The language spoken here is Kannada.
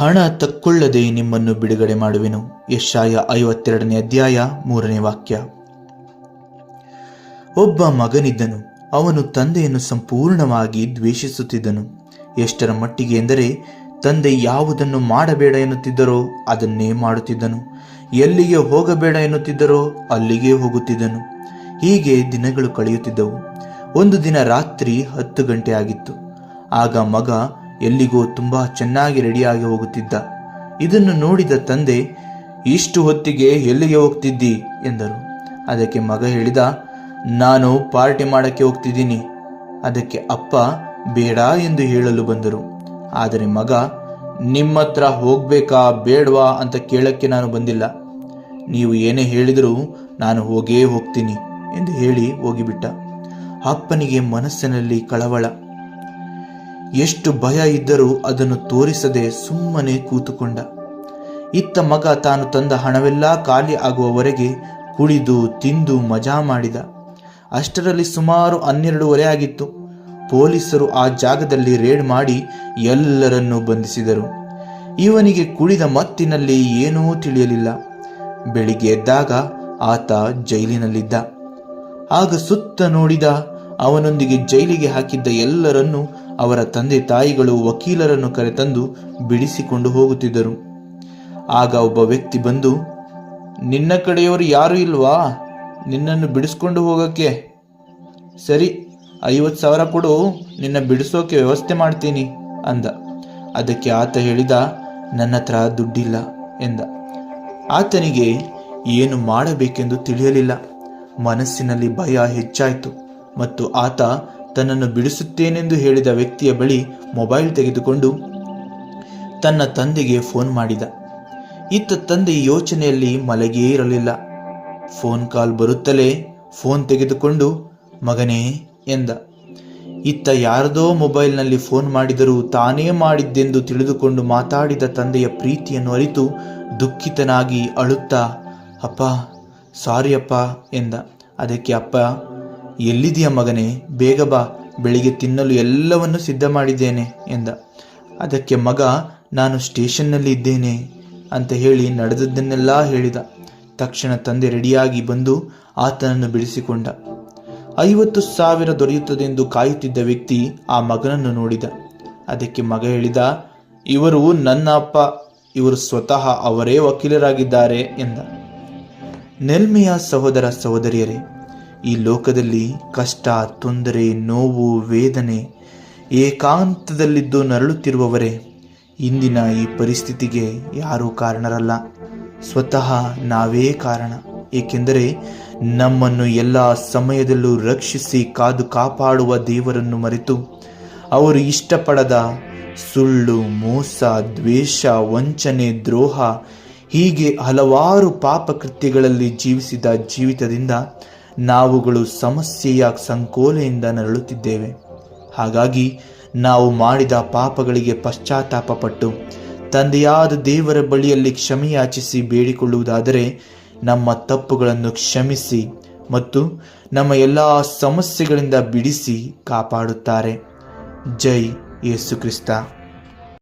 ಹಣ ತಕ್ಕೊಳ್ಳದೆ ನಿಮ್ಮನ್ನು ಬಿಡುಗಡೆ ಮಾಡುವೆನು. ಯಶಾಯ ಐವತ್ತೆರಡನೇ ಅಧ್ಯಾಯ ಮೂರನೇ ವಾಕ್ಯ. ಒಬ್ಬ ಮಗನಿದ್ದನು. ಅವನು ತಂದೆಯನ್ನು ಸಂಪೂರ್ಣವಾಗಿ ದ್ವೇಷಿಸುತ್ತಿದ್ದನು. ಎಷ್ಟರ ಮಟ್ಟಿಗೆ ಎಂದರೆ, ತಂದೆ ಯಾವುದನ್ನು ಮಾಡಬೇಡ ಎನ್ನುತ್ತಿದ್ದರೋ ಅದನ್ನೇ ಮಾಡುತ್ತಿದ್ದನು. ಎಲ್ಲಿಗೆ ಹೋಗಬೇಡ ಎನ್ನುತ್ತಿದ್ದರೋ ಅಲ್ಲಿಗೆ ಹೋಗುತ್ತಿದ್ದನು. ಹೀಗೆ ದಿನಗಳು ಕಳೆಯುತ್ತಿದ್ದವು. ಒಂದು ದಿನ ರಾತ್ರಿ ಹತ್ತು ಗಂಟೆ ಆಗಿತ್ತು. ಆಗ ಮಗ ಎಲ್ಲಿಗೋ ತುಂಬಾ ಚೆನ್ನಾಗಿ ರೆಡಿಯಾಗಿ ಹೋಗುತ್ತಿದ್ದ. ಇದನ್ನು ನೋಡಿದ ತಂದೆ, ಇಷ್ಟು ಹೊತ್ತಿಗೆ ಎಲ್ಲಿಗೆ ಹೋಗ್ತಿದ್ದಿ? ಎಂದರು. ಅದಕ್ಕೆ ಮಗ ಹೇಳಿದ, ನಾನು ಪಾರ್ಟಿ ಮಾಡಕ್ಕೆ ಹೋಗ್ತಿದ್ದೀನಿ. ಅದಕ್ಕೆ ಅಪ್ಪ, ಬೇಡ ಎಂದು ಹೇಳಲು ಬಂದರು. ಆದರೆ ಮಗ, ನಿಮ್ಮ ಹತ್ರ ಹೋಗ್ಬೇಕಾ, ಬೇಡವಾ ಅಂತ ಕೇಳಕ್ಕೆ ನಾನು ಬಂದಿಲ್ಲ. ನೀವು ಏನೇ ಹೇಳಿದರೂ ನಾನು ಹೋಗೇ ಹೋಗ್ತೀನಿ ಎಂದು ಹೇಳಿ ಹೋಗಿಬಿಟ್ಟ. ಅಪ್ಪನಿಗೆ ಮನಸ್ಸಿನಲ್ಲಿ ಕಳವಳ. ಎಷ್ಟು ಭಯ ಇದ್ದರೂ ಅದನ್ನು ತೋರಿಸದೆ ಸುಮ್ಮನೆ ಕೂತುಕೊಂಡ. ಇತ್ತ ಮಗ ತಾನು ತಂದ ಹಣವೆಲ್ಲ ಖಾಲಿ ಆಗುವವರೆಗೆ ಕುಡಿದು, ತಿಂದು, ಮಜಾ ಮಾಡಿದ. ಅಷ್ಟರಲ್ಲಿ ಸುಮಾರು ಹನ್ನೆರಡೂವರೆ ಆಗಿತ್ತು. ಪೊಲೀಸರು ಆ ಜಾಗದಲ್ಲಿ ರೇಡ್ ಮಾಡಿ ಎಲ್ಲರನ್ನೂ ಬಂಧಿಸಿದರು. ಇವನಿಗೆ ಕುಡಿದ ಮತ್ತಿನಲ್ಲಿ ಏನೂ ತಿಳಿಯಲಿಲ್ಲ. ಬೆಳಿಗ್ಗೆ ಎದ್ದಾಗ ಆತ ಜೈಲಿನಲ್ಲಿದ್ದ. ಆಗ ಸುತ್ತ ನೋಡಿದ ಅವನೊಂದಿಗೆ ಜೈಲಿಗೆ ಹಾಕಿದ್ದ ಎಲ್ಲರನ್ನೂ ಅವರ ತಂದೆ ತಾಯಿಗಳು ವಕೀಲರನ್ನು ಕರೆತಂದು ಬಿಡಿಸಿಕೊಂಡು ಹೋಗುತ್ತಿದ್ದರು. ಆಗ ಒಬ್ಬ ವ್ಯಕ್ತಿ ಬಂದು, ನಿನ್ನ ಕಡೆಯವರು ಯಾರೂ ಇಲ್ವಾ? ನಿನ್ನನ್ನು ಬಿಡಿಸ್ಕೊಂಡು ಹೋಗಕ್ಕೆ? ಸರಿ, ಐವತ್ತು ಸಾವಿರ ಕೊಡು, ನಿನ್ನ ಬಿಡಿಸೋಕೆ ವ್ಯವಸ್ಥೆ ಮಾಡ್ತೀನಿ, ಅಂದ. ಅದಕ್ಕೆ ಆತ ಹೇಳಿದ, ನನ್ನ ಹತ್ರ ದುಡ್ಡಿಲ್ಲ, ಎಂದ. ಆತನಿಗೆ ಏನು ಮಾಡಬೇಕೆಂದು ತಿಳಿಯಲಿಲ್ಲ. ಮನಸ್ಸಿನಲ್ಲಿ ಭಯ ಹೆಚ್ಚಾಯಿತು. ಮತ್ತು ಆತ ತನ್ನನ್ನು ಬಿಡಿಸುತ್ತೇನೆಂದು ಹೇಳಿದ ವ್ಯಕ್ತಿಯ ಬಳಿ ಮೊಬೈಲ್ ತೆಗೆದುಕೊಂಡು ತನ್ನ ತಂದೆಗೆ ಫೋನ್ ಮಾಡಿದ. ಇತ್ತ ತಂದೆ ಯೋಚನೆಯಲ್ಲಿ ಮಲಗಿಯೇ ಇರಲಿಲ್ಲ. ಫೋನ್ ಕಾಲ್ ಬರುತ್ತಲೇ ಫೋನ್ ತೆಗೆದುಕೊಂಡು, ಮಗನೇ, ಎಂದ. ಇತ್ತ ಯಾರದೋ ಮೊಬೈಲ್ನಲ್ಲಿ ಫೋನ್ ಮಾಡಿದರೂ ತಾನೇ ಮಾಡಿದ್ದೆಂದು ತಿಳಿದುಕೊಂಡು ಮಾತಾಡಿದ ತಂದೆಯ ಪ್ರೀತಿಯನ್ನು ಅರಿತು ದುಃಖಿತನಾಗಿ ಅಳುತ್ತಾ, ಅಪ್ಪ, ಸಾರಿ ಅಪ್ಪ, ಎಂದ. ಅದಕ್ಕೆ, ಅಪ್ಪ ಎಲ್ಲಿದೆಯ ಮಗನೇ? ಬೇಗ ಬಾ. ಬೆಳಿಗ್ಗೆ ತಿನ್ನಲು ಎಲ್ಲವನ್ನು ಸಿದ್ಧ ಮಾಡಿದ್ದೇನೆ ಎಂದ. ಅದಕ್ಕೆ ಮಗ, ನಾನು ಸ್ಟೇಷನ್ನಲ್ಲಿ ಇದ್ದೇನೆ ಅಂತ ಹೇಳಿ ನಡೆದದ್ದನ್ನೆಲ್ಲ ಹೇಳಿದ. ತಕ್ಷಣ ತಂದೆ ರೆಡಿಯಾಗಿ ಬಂದು ಆತನನ್ನು ಬಿಡಿಸಿಕೊಂಡ. ಐವತ್ತು ಸಾವಿರ ದೊರೆಯುತ್ತದೆಂದು ಕಾಯುತ್ತಿದ್ದ ವ್ಯಕ್ತಿ ಆ ಮಗನನ್ನು ನೋಡಿದ. ಅದಕ್ಕೆ ಮಗ ಹೇಳಿದ, ಇವರು ನನ್ನ ಅಪ್ಪ, ಇವರು ಸ್ವತಃ ಅವರೇ ವಕೀಲರಾಗಿದ್ದಾರೆ ಎಂದ. ನೆಲ್ಮೆಯ ಸಹೋದರ ಸಹೋದರಿಯರೇ ಈ ಲೋಕದಲ್ಲಿ ಕಷ್ಟ, ತೊಂದರೆ, ನೋವು, ವೇದನೆ ಏಕಾಂತದಲ್ಲಿದ್ದು ನರಳುತ್ತಿರುವವರೇ, ಇಂದಿನ ಈ ಪರಿಸ್ಥಿತಿಗೆ ಯಾರೂ ಕಾರಣರಲ್ಲ. ಸ್ವತಃ ನಾವೇ ಕಾರಣ. ಏಕೆಂದರೆ ನಮ್ಮನ್ನು ಎಲ್ಲ ಸಮಯದಲ್ಲೂ ರಕ್ಷಿಸಿ ಕಾದು ಕಾಪಾಡುವ ದೇವರನ್ನು ಮರೆತು ಅವರು ಇಷ್ಟಪಡದ ಸುಳ್ಳು, ಮೋಸ, ದ್ವೇಷ, ವಂಚನೆ, ದ್ರೋಹ ಹೀಗೆ ಹಲವಾರು ಪಾಪಕೃತ್ಯಗಳಲ್ಲಿ ಜೀವಿಸಿದ ಜೀವಿತದಿಂದ ನಾವುಗಳು ಸಮಸ್ಯೆಯ ಸಂಕೋಲೆಯಿಂದ ನರಳುತ್ತಿದ್ದೇವೆ. ಹಾಗಾಗಿ ನಾವು ಮಾಡಿದ ಪಾಪಗಳಿಗೆ ಪಶ್ಚಾತ್ತಾಪಪಟ್ಟು ತಂದೆಯಾದ ದೇವರ ಬಳಿಯಲ್ಲಿ ಕ್ಷಮೆಯಾಚಿಸಿ ಬೇಡಿಕೊಳ್ಳುವುದಾದರೆ ನಮ್ಮ ತಪ್ಪುಗಳನ್ನು ಕ್ಷಮಿಸಿ ಮತ್ತು ನಮ್ಮ ಎಲ್ಲ ಸಮಸ್ಯೆಗಳಿಂದ ಬಿಡಿಸಿ ಕಾಪಾಡುತ್ತಾರೆ. ಜೈ ಯೇಸು ಕ್ರಿಸ್ತ.